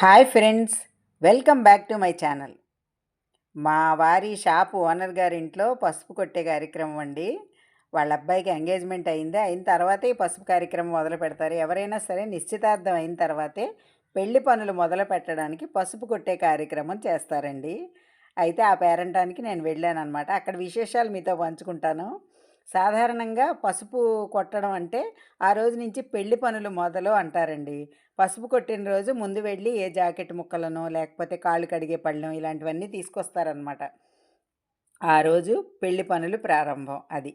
Hi friends welcome back to my channel. మా వారి shop owner గారి ఇంట్లో పసుపు కొట్టే కార్యక్రమం అండి. వాళ్ళ అబ్బాయికి ఎంగేజ్మెంట్ అయింది. అయిన తర్వాతే ఈ పసుపు కార్యక్రమం మొదలు పెడతారు. ఎవరైనా సరే నిశ్చితార్థం అయిన తర్వాతే పెళ్ళి పనులు మొదలు పెట్టడానికి పసుపు కొట్టే కార్యక్రమం చేస్తారండి. అయితే ఆ పేరంటానికి నేను వెళ్ళాను అనమాట అక్కడ విశేషాలు మీతో పంచుకుంటాను. సాధారణంగా పసుపు కొట్టడం అంటే ఆ రోజు నుంచి పెళ్ళి పనులు మొదలు అంటారండి. పసుపు కొట్టిన రోజు ముందు వెళ్ళి ఏ జాకెట్ ముక్కలను లేకపోతే కాళ్ళు కడిగే పళ్ళెం ఇలాంటివన్నీ తీసుకొస్తారనమాట ఆ రోజు పెళ్ళి పనులు ప్రారంభం అది.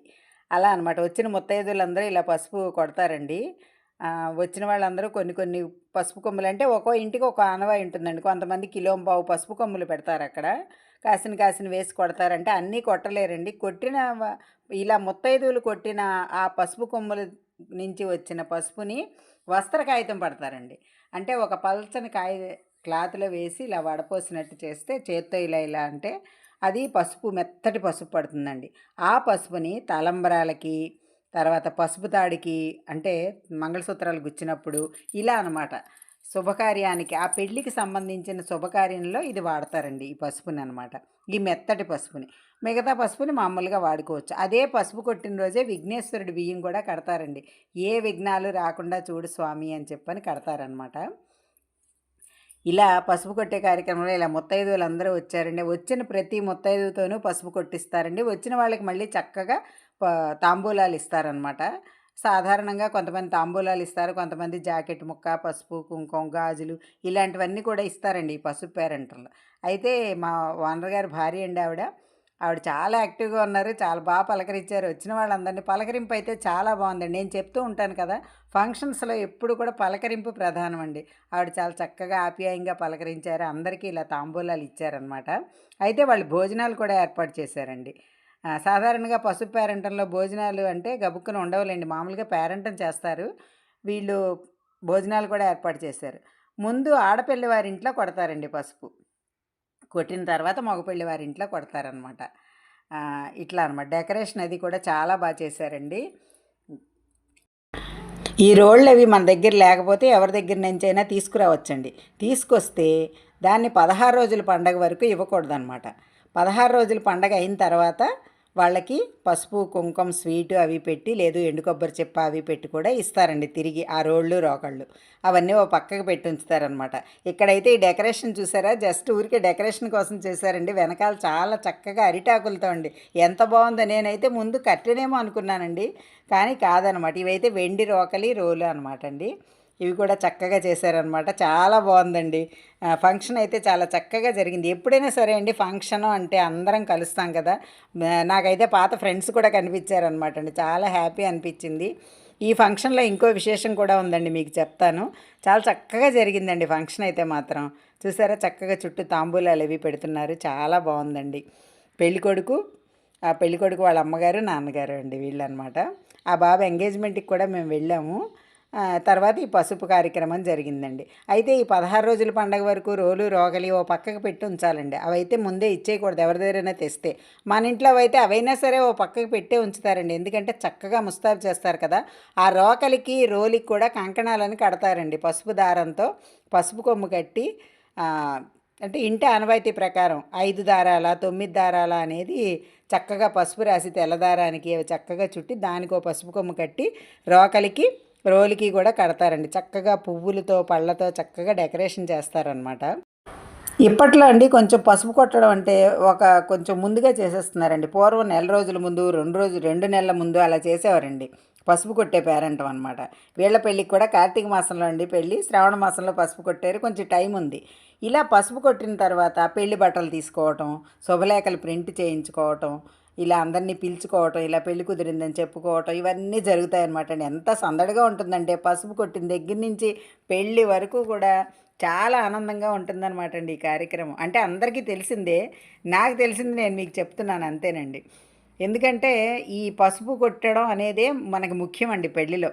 అలా అనమాట వచ్చిన ముత్తైదులందరూ ఇలా పసుపు కొడతారండి. వచ్చిన వాళ్ళందరూ కొన్ని కొన్ని పసుపు కొమ్ములు అంటే ఒక్కో ఇంటికి ఒక ఆనవాయి ఉంటుందండి. కొంతమంది కిలో పావు పసుపు కొమ్ములు పెడతారు అక్కడ కాసిన కాసిన వేసి కొడతారంటే అన్నీ కొట్టలేరండి. కొట్టిన ఇలా ముత్తైదువులు కొట్టిన ఆ పసుపు కొమ్ముల నుంచి వచ్చిన పసుపుని వస్త్ర కాగితం పడతారండి. అంటే ఒక పల్చని కాయ క్లాత్లో వేసి ఇలా వడపోసినట్టు చేస్తే చేత్తో ఇలా ఇలా అంటే అది పసుపు మెత్తటి పసుపు పడుతుందండి. ఆ పసుపుని తలంబరాలకి తర్వాత పసుపు తాడికి అంటే మంగళసూత్రాలు గుచ్చినప్పుడు ఇలా అనమాట శుభకార్యానికి ఆ పెళ్ళికి సంబంధించిన శుభకార్యంలో ఇది వాడతారండి ఈ పసుపుని అనమాట ఈ మెత్తటి పసుపుని. మిగతా పసుపుని మామూలుగా వాడుకోవచ్చు. అదే పసుపు కొట్టిన రోజే విఘ్నేశ్వరుడి బియ్యం కూడా కడతారండి. ఏ విఘ్నాలు రాకుండా చూడు స్వామి అని చెప్పని కడతారనమాట. ఇలా పసుపు కొట్టే కార్యక్రమంలో ఇలా ముత్తైదువులు అందరూ వచ్చారండి. వచ్చిన ప్రతి ముత్తైదువుతోనూ పసుపు కొట్టిస్తారండి. వచ్చిన వాళ్ళకి మళ్ళీ చక్కగా తాంబూలాలు ఇస్తారనమాట. సాధారణంగా కొంతమంది తాంబూలాలు ఇస్తారు కొంతమంది జాకెట్ ముక్క పసుపు కుంకుమ గాజులు ఇలాంటివన్నీ కూడా ఇస్తారండి ఈ పసుపు పేరెంటర్లు. అయితే మా ఓనర్ గారి భార్య అండి ఆవిడ. ఆవిడ చాలా యాక్టివ్గా ఉన్నారు చాలా బాగా పలకరించారు. వచ్చిన వాళ్ళందరినీ పలకరింపు అయితే చాలా బాగుందండి. నేను చెప్తూ ఉంటాను కదా ఫంక్షన్స్లో ఎప్పుడు కూడా పలకరింపు ప్రధానం అండి. ఆవిడ చాలా చక్కగా ఆప్యాయంగా పలకరించారు అందరికీ ఇలా తాంబూలాలు ఇచ్చారనమాట అయితే వాళ్ళు భోజనాలు కూడా ఏర్పాటు చేశారండి. సాధారణంగా పసుపు పేరెంటంలో భోజనాలు అంటే గబుక్కున ఉండవులేండి. మామూలుగా పేరెంటం చేస్తారు. వీళ్ళు భోజనాలు కూడా ఏర్పాటు చేశారు. ముందు ఆడపిల్లి వారి ఇంట్లో కొడతారండి పసుపు. కొట్టిన తర్వాత మగపిల్లి వారి ఇంట్లో కొడతారనమాట. ఇట్లా అనమాట. డెకరేషన్ అది కూడా చాలా బాగా చేశారండి. ఈ రోళ్ళు అవి మన దగ్గర లేకపోతే ఎవరి దగ్గర నుంచైనా తీసుకురావచ్చండి. తీసుకొస్తే దాన్ని పదహారు రోజుల పండగ వరకు ఇవ్వకూడదు అనమాట పదహారు రోజుల పండగ అయిన తర్వాత వాళ్ళకి పసుపు కుంకుమ స్వీటు అవి పెట్టి లేదు ఎండు కొబ్బరి చెప్ప అవి పెట్టి కూడా ఇస్తారండి తిరిగి ఆ రోళ్ళు రోకళ్ళు. అవన్నీ ఓ పక్కకు పెట్టి ఉంచుతారనమాట ఇక్కడైతే ఈ డెకరేషన్ చూసారా? జస్ట్ ఊరికే డెకరేషన్ కోసం చేశారండి. వెనకాల చాలా చక్కగా అరిటాకులతో అండి. ఎంత బాగుందో నేనైతే ముందు కట్టెనేమో అనుకున్నానండి. కానీ కాదనమాట ఇవైతే వెండి రోకలి రోలు అనమాట అండి. ఇవి కూడా చక్కగా చేశారనమాట చాలా బాగుందండి. ఫంక్షన్ అయితే చాలా చక్కగా జరిగింది. ఎప్పుడైనా సరే అండి ఫంక్షన్ అంటే అందరం కలుస్తాం కదా. నాకైతే పాత ఫ్రెండ్స్ కూడా కనిపించారనమాట అండి. చాలా హ్యాపీ అనిపించింది. ఈ ఫంక్షన్లో ఇంకో విశేషం కూడా ఉందండి మీకు చెప్తాను. చాలా చక్కగా జరిగిందండి ఫంక్షన్ అయితే మాత్రం. చూసారా? చక్కగా చుట్టూ తాంబూలాలు అవి పెడుతున్నారు. చాలా బాగుందండి. పెళ్ళికొడుకు ఆ పెళ్ళికొడుకు వాళ్ళ అమ్మగారు నాన్నగారు అండి వీళ్ళు అనమాట ఆ బాబు ఎంగేజ్మెంట్కి కూడా మేము వెళ్ళాము. తర్వాత ఈ పసుపు కార్యక్రమం జరిగిందండి. అయితే ఈ పదహారు రోజుల పండగ వరకు రోలు రోగలి ఓ పక్కకు పెట్టి ఉంచాలండి. అవైతే ముందే ఇచ్చేయకూడదు ఎవరి దగ్గరైనా తెస్తే. మన ఇంట్లో అయితే అవైనా సరే ఓ పక్కకు పెట్టే ఉంచుతారండి. ఎందుకంటే చక్కగా ముస్తాబు చేస్తారు కదా. ఆ రోకలికి రోలికి కూడా కంకణాలను కడతారండి. పసుపు దారంతో పసుపు కొమ్ము కట్టి అంటే ఇంటి ఆనవాయితీ ప్రకారం ఐదు దారాల తొమ్మిది దారాల అనేది చక్కగా పసుపు రాసి తెల్లదారానికి చక్కగా చుట్టి దానికో పసుపు కొమ్ము కట్టి రోకలికి రోలికి కూడా కడతారండి. చక్కగా పువ్వులతో పళ్ళతో చక్కగా డెకరేషన్ చేస్తారనమాట ఇప్పట్లో అండి కొంచెం పసుపు కొట్టడం అంటే ఒక కొంచెం ముందుగా చేసేస్తున్నారండి. పూర్వం నెల రోజుల ముందు రెండు రోజులు రెండు నెలల ముందు అలా చేసేవారండి. పసుపు కొట్టే పేరంటం అనమాట వీళ్ళ పెళ్ళికి కూడా కార్తీక మాసంలో అండి పెళ్ళి. శ్రావణ మాసంలో పసుపు కొట్టారు. కొంచెం టైం ఉంది. ఇలా పసుపు కొట్టిన తర్వాత పెళ్ళి బట్టలు తీసుకోవటం శుభలేఖలు ప్రింట్ చేయించుకోవటం ఇలా అందరినీ పిలుచుకోవటం ఇలా పెళ్ళి కుదిరిందని చెప్పుకోవటం ఇవన్నీ జరుగుతాయి అనమాట అండి. ఎంత సందడిగా ఉంటుందంటే పసుపు కొట్టిన దగ్గర నుంచి పెళ్ళి వరకు కూడా చాలా ఆనందంగా ఉంటుందన్నమాట అండి ఈ కార్యక్రమం. అంటే అందరికీ తెలిసిందే నాకు తెలిసింది నేను మీకు చెప్తున్నాను అంతేనండి. ఎందుకంటే ఈ పసుపు కొట్టడం అనేదే మనకు ముఖ్యమండి పెళ్ళిలో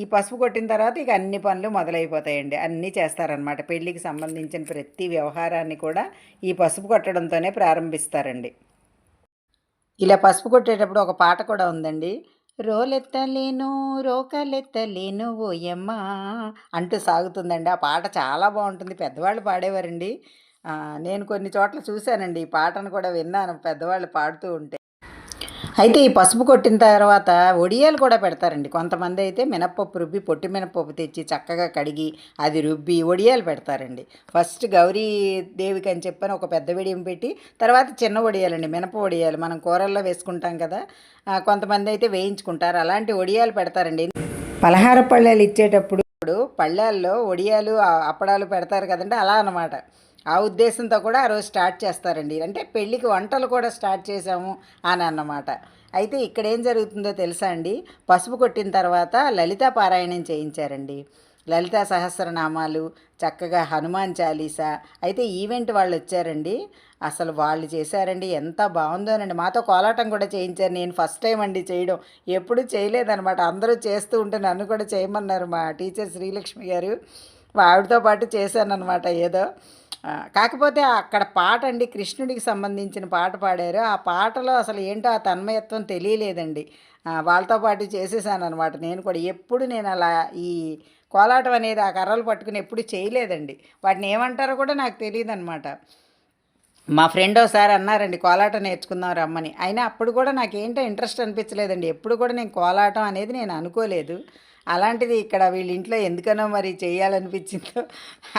ఈ పసుపు కొట్టిన తర్వాత ఇక అన్ని పనులు మొదలైపోతాయండి. అన్నీ చేస్తారనమాట పెళ్ళికి సంబంధించిన ప్రతి వ్యవహారాన్ని కూడా ఈ పసుపు కొట్టడంతోనే ప్రారంభిస్తారండి. ఇలా పసుపు కొట్టేటప్పుడు ఒక పాట కూడా ఉందండి. రోలెత్తలేను రోకలెత్తలేను ఓయమ్మ అంటూ సాగుతుందండి. ఆ పాట చాలా బాగుంటుంది. పెద్దవాళ్ళు పాడేవారండి. నేను కొన్ని చోట్ల చూశానండి ఈ పాటను కూడా విన్నాను. పెద్దవాళ్ళు పాడుతూ ఉంటే. అయితే ఈ పసుపు కొట్టిన తర్వాత ఒడియాలు కూడా పెడతారండి. కొంతమంది అయితే మినప్పప్పు రుబ్బి పొట్టి మినప్పప్పు తెచ్చి చక్కగా కడిగి అది రుబ్బి ఒడియాలు పెడతారండి. ఫస్ట్ గౌరీ దేవికి అని చెప్పని ఒక పెద్ద వడియం పెట్టి తర్వాత చిన్న వడియాలండి మినప వడియాలు మనం కూరల్లో వేసుకుంటాం కదా కొంతమంది అయితే వేయించుకుంటారు. అలాంటి వడియాలు పెడతారండి. పలహార పళ్ళాలు ఇచ్చేటప్పుడు పళ్ళాల్లో వడియాలు అప్పడాలు పెడతారు కదండి. అలా అన్నమాట. ఆ ఉద్దేశంతో కూడా ఆ రోజు స్టార్ట్ చేస్తారండి. అంటే పెళ్ళికి వంటలు కూడా స్టార్ట్ చేసాము అని అన్నమాట. అయితే ఇక్కడ ఏం జరుగుతుందో తెలుసా అండి? పసుపు కొట్టిన తర్వాత లలితా పారాయణం చేయించారండి. లలితా సహస్రనామాలు చక్కగా హనుమాన్ చాలీసా అయితే ఈవెంట్ వాళ్ళు వచ్చారండి. అసలు వాళ్ళు చేశారండి. ఎంత బాగుందోనండి. మాతో కోలాటం కూడా చేయించారు. నేను ఫస్ట్ టైం అండి చేయడం. ఎప్పుడు చేయలేదనమాట అందరూ చేస్తూ ఉంటే నన్ను కూడా చేయమన్నారు మా టీచర్ శ్రీలక్ష్మి గారు. ఆవిడతో పాటు చేశానన్నమాట ఏదో. కాకపోతే అక్కడ పాట అండి కృష్ణుడికి సంబంధించిన పాట పాడారు. ఆ పాటలో అసలు ఏంటో ఆ తన్మయత్వం తెలియలేదండి. వాళ్ళతో పాటు చేసేసాను అనమాట నేను కూడా ఎప్పుడు నేను అలా ఈ కోలాటం అనేది ఆ కర్రలు పట్టుకుని ఎప్పుడు చేయలేదండి. వాటిని ఏమంటారో కూడా నాకు తెలియదు అనమాట మా ఫ్రెండ్ ఒకసారి అన్నారండి కోలాటం నేర్చుకుందాం రమ్మని. అయినా అప్పుడు కూడా నాకు ఏంటో ఇంట్రెస్ట్ అనిపించలేదండి. ఎప్పుడు కూడా నేను కోలాటం అనేది నేను అనుకోలేదు. అలాంటిది ఇక్కడ వీళ్ళ ఇంట్లో ఎందుకనో మరి చేయాలనిపించిందో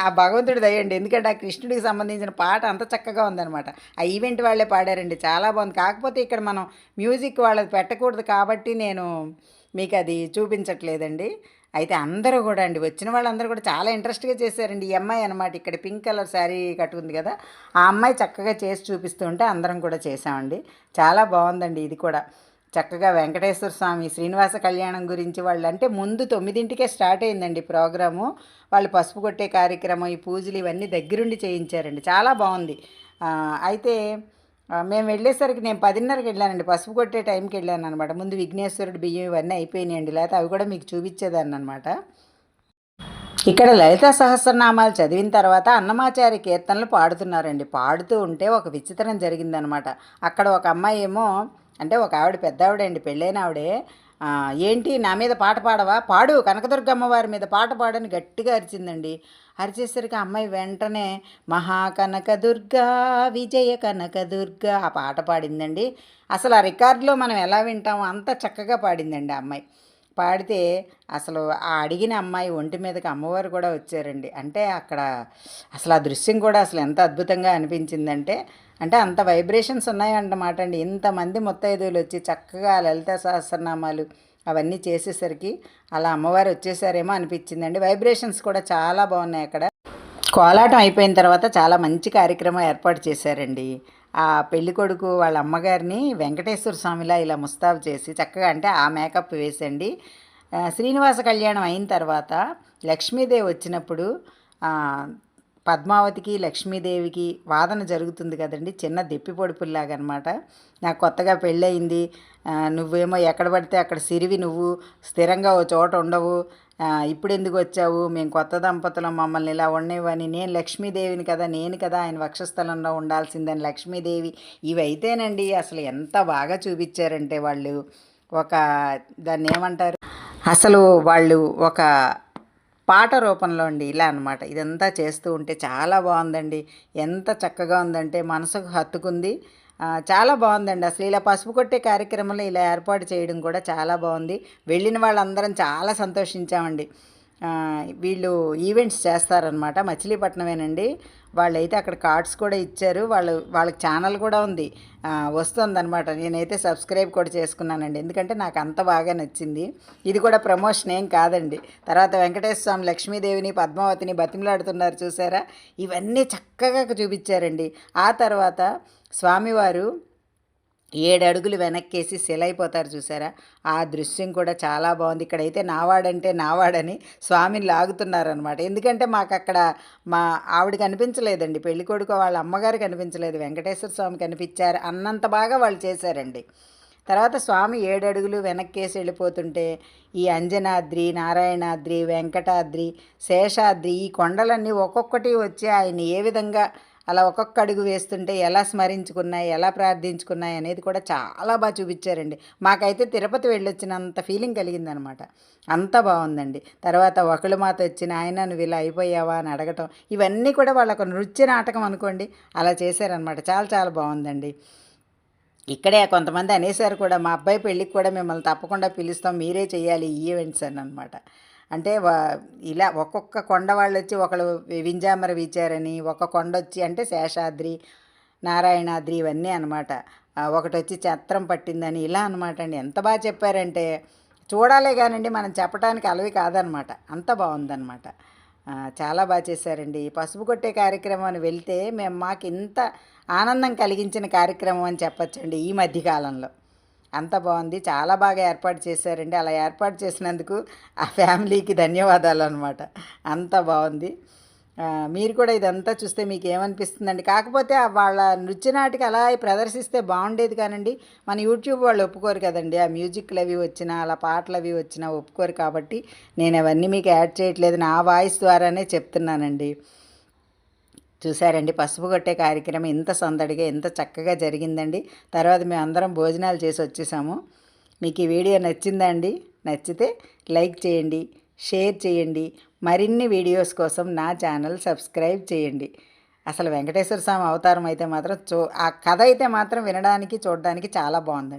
ఆ భగవంతుడి దయండి ఎందుకంటే ఆ కృష్ణుడికి సంబంధించిన పాట అంత చక్కగా ఉందన్నమాట. ఆ ఈవెంట్ వాళ్ళే పాడారండి. చాలా బాగుంది. కాకపోతే ఇక్కడ మనం మ్యూజిక్ వాళ్ళది పెట్టకూడదు కాబట్టి నేను మీకు అది చూపించట్లేదండి. అయితే అందరూ కూడా అండి వచ్చిన వాళ్ళందరూ కూడా చాలా ఇంట్రెస్ట్గా చేశారండి. ఈ అమ్మాయి అనమాట ఇక్కడ పింక్ కలర్ శారీ కట్టుకుంది కదా. ఆ అమ్మాయి చక్కగా చేసి చూపిస్తుంటే అందరం కూడా చేసామండి చాలా బాగుందండి ఇది కూడా. చక్కగా వెంకటేశ్వర స్వామి శ్రీనివాస కళ్యాణం గురించి వాళ్ళు అంటే ముందు తొమ్మిదింటికే స్టార్ట్ అయిందండి ప్రోగ్రాము. వాళ్ళు పసుపు కొట్టే కార్యక్రమం ఈ పూజలు ఇవన్నీ దగ్గరుండి చేయించారండి. చాలా బాగుంది. అయితే మేము వెళ్ళేసరికి నేను పదిన్నరకి వెళ్ళానండి. పసుపు కొట్టే టైంకి వెళ్ళాను అనమాట ముందు విఘ్నేశ్వరుడు బియ్యం ఇవన్నీ అయిపోయినాయండి. లేకపోతే అవి కూడా మీకు చూపించేదాన్ని అనమాట ఇక్కడ లలిత సహస్రనామాలు చదివిన తర్వాత అన్నమాచారి కీర్తనలు పాడుతున్నారండి. పాడుతూ ఉంటే ఒక విచిత్రం జరిగిందనమాట అక్కడ ఒక అమ్మాయి ఏమో అంటే ఒక ఆవిడ పెద్ద ఆవిడండి పెళ్ళైన ఆవిడే ఏంటి నా మీద పాట పాడవా? పాడు కనకదుర్గమ్మ వారి మీద పాట పాడని గట్టిగా అరిచిందండి. అరిచేసరికి ఆ అమ్మాయి వెంటనే మహాకనకదుర్గా విజయ కనకదుర్గా ఆ పాట పాడిందండి. అసలు ఆ రికార్డులో మనం ఎలా వింటామో అంత చక్కగా పాడిందండి ఆ అమ్మాయి. పాడితే అసలు ఆ అడిగిన అమ్మాయి ఒంటి మీదకి అమ్మవారు కూడా వచ్చారండి. అంటే అక్కడ అసలు ఆ దృశ్యం కూడా అసలు ఎంత అద్భుతంగా అనిపించిందంటే అంటే అంత వైబ్రేషన్స్ ఉన్నాయన్నమాట అండి. ఇంతమంది ముత్తైదువులు వచ్చి చక్కగా లలిత సహస్రనామాలు అవన్నీ చేసేసరికి అలా అమ్మవారు వచ్చేసారేమో అనిపించిందండి. వైబ్రేషన్స్ కూడా చాలా బాగున్నాయి అక్కడ. కోలాటం అయిపోయిన తర్వాత చాలా మంచి కార్యక్రమం ఏర్పాటు చేశారండి. ఆ పెళ్ళికొడుకు వాళ్ళ అమ్మగారిని వెంకటేశ్వర స్వామిలా ఇలా ముస్తాబు చేసి చక్కగా అంటే ఆ మేకప్ వేసండి. శ్రీనివాస కళ్యాణం అయిన తర్వాత లక్ష్మీదేవి వచ్చినప్పుడు పద్మావతికి లక్ష్మీదేవికి వాదన జరుగుతుంది కదండి. చిన్న దెప్పి పొడుపుల్లాగా అనమాట నాకు కొత్తగా పెళ్ళయింది. నువ్వేమో ఎక్కడ పడితే అక్కడ సిరివి నువ్వు. స్థిరంగా ఓ చోట ఉండవు. ఇప్పుడు ఎందుకు వచ్చావు? మేము కొత్త దంపతులు మమ్మల్ని ఇలా ఉండేవని నేను లక్ష్మీదేవిని కదా నేను కదా ఆయన వక్షస్థలంలో ఉండాల్సిందని లక్ష్మీదేవి. ఇవైతేనండి అసలు ఎంత బాగా చూపించారంటే వాళ్ళు. ఒక దాన్ని ఏమంటారు? అసలు వాళ్ళు ఒక పాట రూపంలో అండి ఇలా అనమాట ఇదంతా చేస్తూ ఉంటే చాలా బాగుందండి. ఎంత చక్కగా ఉందంటే మనసుకు హత్తుకుంది. చాలా బాగుందండి. అసలు ఇలా పసుపు కొట్టే కార్యక్రమంలో ఇలా ఏర్పాటు చేయడం కూడా చాలా బాగుంది. వెళ్ళిన వాళ్ళందరం చాలా సంతోషించామండి. వీళ్ళు ఈవెంట్స్ చేస్తారనమాట మచిలీపట్నమేనండి. వాళ్ళైతే అక్కడ కార్డ్స్ కూడా ఇచ్చారు. వాళ్ళు వాళ్ళకి ఛానల్ కూడా ఉంది. వస్తుందనమాట నేనైతే సబ్స్క్రైబ్ కూడా చేసుకున్నానండి. ఎందుకంటే నాకు అంత బాగా నచ్చింది. ఇది కూడా ప్రమోషన్ ఏం కాదండి. తర్వాత వెంకటేశ్వర స్వామి లక్ష్మీదేవిని పద్మావతిని బతిమలాడుతున్నారు చూసారా? ఇవన్నీ చక్కగా చూపించారండి. ఆ తర్వాత స్వామివారు ఏడు అడుగులు వెనక్కేసి సెలైపోతారు చూసారా? ఆ దృశ్యం కూడా చాలా బాగుంది. ఇక్కడైతే నావాడంటే నావాడని స్వామిని లాగుతున్నారనమాట ఎందుకంటే మాకు అక్కడ మా ఆవిడ కనిపించలేదండి. పెళ్ళి కొడుకు వాళ్ళ అమ్మగారు కనిపించలేదు. వెంకటేశ్వర స్వామి కనిపించారు అన్నంత బాగా వాళ్ళు చేశారండి. తర్వాత స్వామి ఏడు అడుగులు వెనక్కేసి వెళ్ళిపోతుంటే ఈ అంజనాద్రి నారాయణాద్రి వెంకటాద్రి శేషాద్రి ఈ కొండలన్నీ ఒక్కొక్కటి వచ్చి ఆయన ఏ విధంగా అలా ఒక్కొక్క అడుగు వేస్తుంటే ఎలా స్మరించుకున్నాయి ఎలా ప్రార్థించుకున్నాయి అనేది కూడా చాలా బాగా చూపించారండి. మాకైతే తిరుపతి వెళ్ళొచ్చినంత ఫీలింగ్ కలిగిందనమాట. అంత బాగుందండి. తర్వాత ఒకళ్ళు మాతో వచ్చిన ఆయన నువ్వు ఇలా అయిపోయావా? అని అడగటం ఇవన్నీ కూడా వాళ్ళకు నృత్య నాటకం అనుకోండి అలా చేశారనమాట. చాలా చాలా బాగుందండి. ఇక్కడే కొంతమంది అనేసారు కూడా మా అబ్బాయి పెళ్ళికి కూడా మిమ్మల్ని తప్పకుండా పిలుస్తాం మీరే చేయాలి ఈ ఈవెంట్స్ అని అనమాట అంటే ఇలా ఒక్కొక్క కొండ వాళ్ళు వచ్చి ఒకళ్ళు వింజామర వీచారని ఒక కొండ వచ్చి అంటే శేషాద్రి నారాయణాద్రి ఇవన్నీ అనమాట ఒకటి వచ్చి చత్రం పట్టిందని ఇలా అనమాట అండి. ఎంత బాగా చెప్పారంటే చూడాలే కానండి మనం చెప్పడానికి అలవి కాదనమాట అంత బాగుందనమాట చాలా బాగా చేశారండి. పసుపు కొట్టే కార్యక్రమం అని వెళ్తే మేము మాకు ఇంత ఆనందం కలిగించిన కార్యక్రమం అని చెప్పొచ్చండి ఈ మధ్యకాలంలో. అంత బాగుంది. చాలా బాగా ఏర్పాటు చేశారండి. అలా ఏర్పాటు చేసినందుకు ఆ ఫ్యామిలీకి ధన్యవాదాలు అనమాట అంత బాగుంది. మీరు కూడా ఇదంతా చూస్తే మీకు ఏమనిపిస్తుందండి? కాకపోతే వాళ్ళ నృత్య నాటికి అలా ప్రదర్శిస్తే బాగుండేది కానండి. మన యూట్యూబ్ వాళ్ళు ఒప్పుకోరు కదండి. ఆ మ్యూజిక్లు అవి వచ్చినా అలా పాటలు అవి వచ్చినా ఒప్పుకోరు కాబట్టి నేను అవన్నీ మీకు యాడ్ చేయట్లేదు. నా వాయిస్ ద్వారానే చెప్తున్నానండి. చూసారండి. పసుపు కొట్టే కార్యక్రమం ఇంత సందడిగా ఎంత చక్కగా జరిగిందండి. తర్వాత మేము అందరం భోజనాలు చేసి వచ్చేసాము. మీకు ఈ వీడియో నచ్చిందా అండి నచ్చితే లైక్ చేయండి షేర్ చేయండి మరిన్ని వీడియోస్ కోసం నా ఛానల్ సబ్స్క్రైబ్ చేయండి. అసలు వెంకటేశ్వర స్వామి అవతారం అయితే మాత్రం చూ ఆ కథ అయితే మాత్రం వినడానికి చూడడానికి చాలా బాగుందండి.